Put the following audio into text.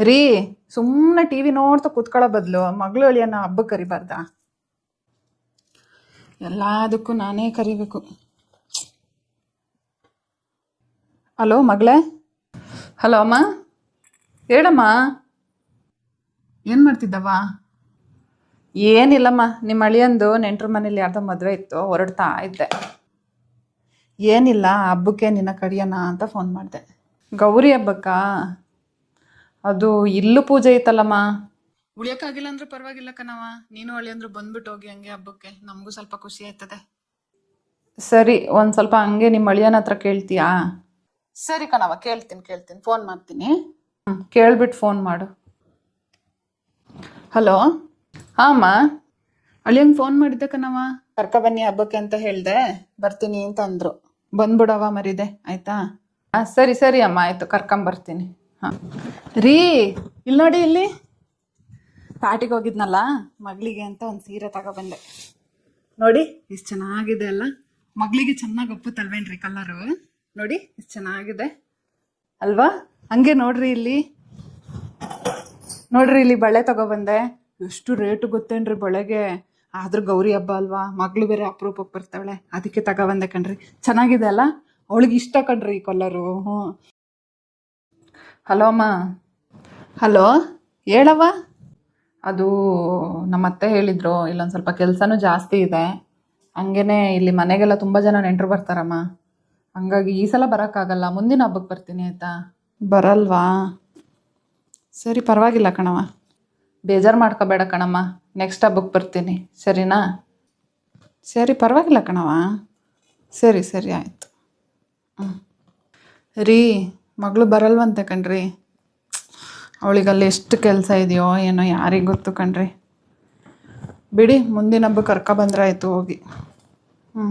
ರೀ ಸುಮ್ಮನೆ T V ನೋಡ್ತಾ ಕೂತ್ಕೊಳ್ಳೋ ಬದಲು. ಮಗಳು ಅಳಿಯನ್ನ ಹಬ್ಬಕ್ಕೆ ಕರಿಬಾರ್ದ? ಎಲ್ಲದಕ್ಕೂ ನಾನೇ ಕರಿಬೇಕು. ಹಲೋ ಮಗಳೇ? ಹಲೋ ಅಮ್ಮ? ಹೇಳಮ್ಮ. ಏನು ಮಾಡ್ತಿದ್ದವ ಏನಿಲ್ಲಮ್ಮ ನಿಮ್ಮ ಅಳಿಯಂದು ನೆಂಟ್ರ ಮನೇಲಿ ಯಾರ್ದೋ ಮದುವೆ ಇತ್ತು, ಹೊರಡ್ತಾ ಇದ್ದೆ. ಏನಿಲ್ಲ, ಹಬ್ಬಕ್ಕೆ ನಿನ್ನ ಕಡಿಯೋಣ ಅಂತ ಫೋನ್ ಮಾಡಿದೆ. ಗೌರಿ ಹಬ್ಬಕ್ಕಾ? ಅದು ಇಲ್ಲೂ ಪೂಜೆ ಇತ್ತಲ್ಲಮ್ಮ ಉಳಿಯೋಕ್ಕಾಗಿಲ್ಲ ಅಂದ್ರೆ ಪರವಾಗಿಲ್ಲ ಕಣವ ನೀನು ಅಳಿ ಅಂದ್ರೆ ಬಂದ್ಬಿಟ್ಟು ಹೋಗಿ ಹಂಗೆ ಹಬ್ಬಕ್ಕೆ. ನಮಗೂ ಸ್ವಲ್ಪ ಖುಷಿ ಆಯ್ತದೆ. ಸರಿ ಒಂದು ಸ್ವಲ್ಪ ಹಂಗೆ ನಿಮ್ಮ ಅಳಿಯನ ಹತ್ರ ಕೇಳ್ತೀಯಾ? ಸರಿ ಕಣವ ಕೇಳ್ತೀನಿ ಕೇಳ್ತೀನಿ. ಫೋನ್ ಮಾಡ್ತೀನಿ. ಹ್ಞೂ ಕೇಳ್ಬಿಟ್ಟು ಫೋನ್ ಮಾಡು. ಹಲೋ? ಹಾಂ ಅಮ್ಮ ಅಳಿಯಂಗೆ ಫೋನ್ ಮಾಡಿದ್ದೆ ಕಣವ ಕರ್ಕ ಬನ್ನಿ ಹಬ್ಬಕ್ಕೆ ಅಂತ ಹೇಳ್ದೆ. ಬರ್ತೀನಿ ಅಂತ ಅಂದ್ರು ಬಂದ್ಬಿಡವ ಮರಿದೆ. ಆಯ್ತಾ? ಹಾಂ ಸರಿ ಸರಿ ಅಮ್ಮ. ಆಯಿತು ಕರ್ಕೊಂಬರ್ತೀನಿ. ಹಾಂ. ರೀ ಇಲ್ಲಿ ನೋಡಿ ಇಲ್ಲಿ. ಪಾಟಿಗೆ ಹೋಗಿದ್ನಲ್ಲ, ಮಗಳಿಗೆ ಅಂತ ಒಂದು ಸೀರೆ ತಗೊಬಂದೆ ನೋಡಿ ಎಷ್ಟು ಚೆನ್ನಾಗಿದೆ ಅಲ್ಲ. ಮಗಳಿಗೆ ಚೆನ್ನಾಗಿ ಒಪ್ಪುತ್ತಲ್ವೇನ್ರಿ ಕಲರು ನೋಡಿ ಎಷ್ಟು ಚೆನ್ನಾಗಿದೆ. ಅಲ್ವಾ? ಹಂಗೆ ನೋಡ್ರಿ ಇಲ್ಲಿ. ನೋಡ್ರಿ ಇಲ್ಲಿ ಬಳೆ ತಗೊಬಂದೆ ಎಷ್ಟು ರೇಟು ಗೊತ್ತೇನ್ರಿ ಬಳೆಗೆ? ಆದ್ರೂ ಗೌರಿ ಹಬ್ಬ ಅಲ್ವಾ? ಮಗಳು ಬೇರೆ ಅಪರೂಪಕ್ಕೆ ಬರ್ತಾವಳೆ ಅದಕ್ಕೆ ತಗೊಬಂದೆ ಕಣ್ರಿ. ಚೆನ್ನಾಗಿದೆ ಅಲ್ಲ? ಅವಳಿಗೆ ಇಷ್ಟ ಕಣ್ರಿ ಈ ಕಲರು ಹ್ಞೂ ಹಲೋ ಅಮ್ಮ. ಹಲೋ ಹೇಳವ್ವ? ಅದು ನಮ್ಮ ಅತ್ತೆ ಹೇಳಿದ್ರು ಇಲ್ಲೊಂದು ಸ್ವಲ್ಪ ಕೆಲಸನೂ ಜಾಸ್ತಿ ಇದೆ. ಹಂಗೇ ಇಲ್ಲಿ ಮನೆಗೆಲ್ಲ ತುಂಬ ಜನ ನೆಂಟರು ಬರ್ತಾರಮ್ಮ. ಹಂಗಾಗಿ ಈ ಸಲ ಬರೋಕ್ಕಾಗಲ್ಲ ಮುಂದಿನ ಹಬ್ಬಕ್ಕೆ ಬರ್ತೀನಿ ಆಯಿತಾ? ಬರಲ್ವಾ? ಸರಿ ಪರವಾಗಿಲ್ಲ ಕಣವ ಬೇಜಾರು ಮಾಡ್ಕೋಬೇಡ ಕಣಮ್ಮ ನೆಕ್ಸ್ಟ್ ಹಬ್ಬಕ್ಕೆ ಬರ್ತೀನಿ ಸರಿನಾ? ಸರಿ ಪರವಾಗಿಲ್ಲ ಕಣವ ಸರಿ ಸರಿ ಆಯಿತು. ಹ್ಞೂ ರೀ ಮಗಳು ಬರಲ್ವಂತೆ ಕಣ್ರಿ. ಅವಳಿಗಲ್ಲಿ ಎಷ್ಟು ಕೆಲಸ ಇದೆಯೋ ಏನೋ ಯಾರಿಗೆ ಗೊತ್ತು ಕಣ್ರಿ. ಬಿಡಿ ಮುಂದಿನ ಹಬ್ಬ ಕರ್ಕ ಬಂದ್ರೆ ಆಯಿತು ಹೋಗಿ. ಹ್ಞೂ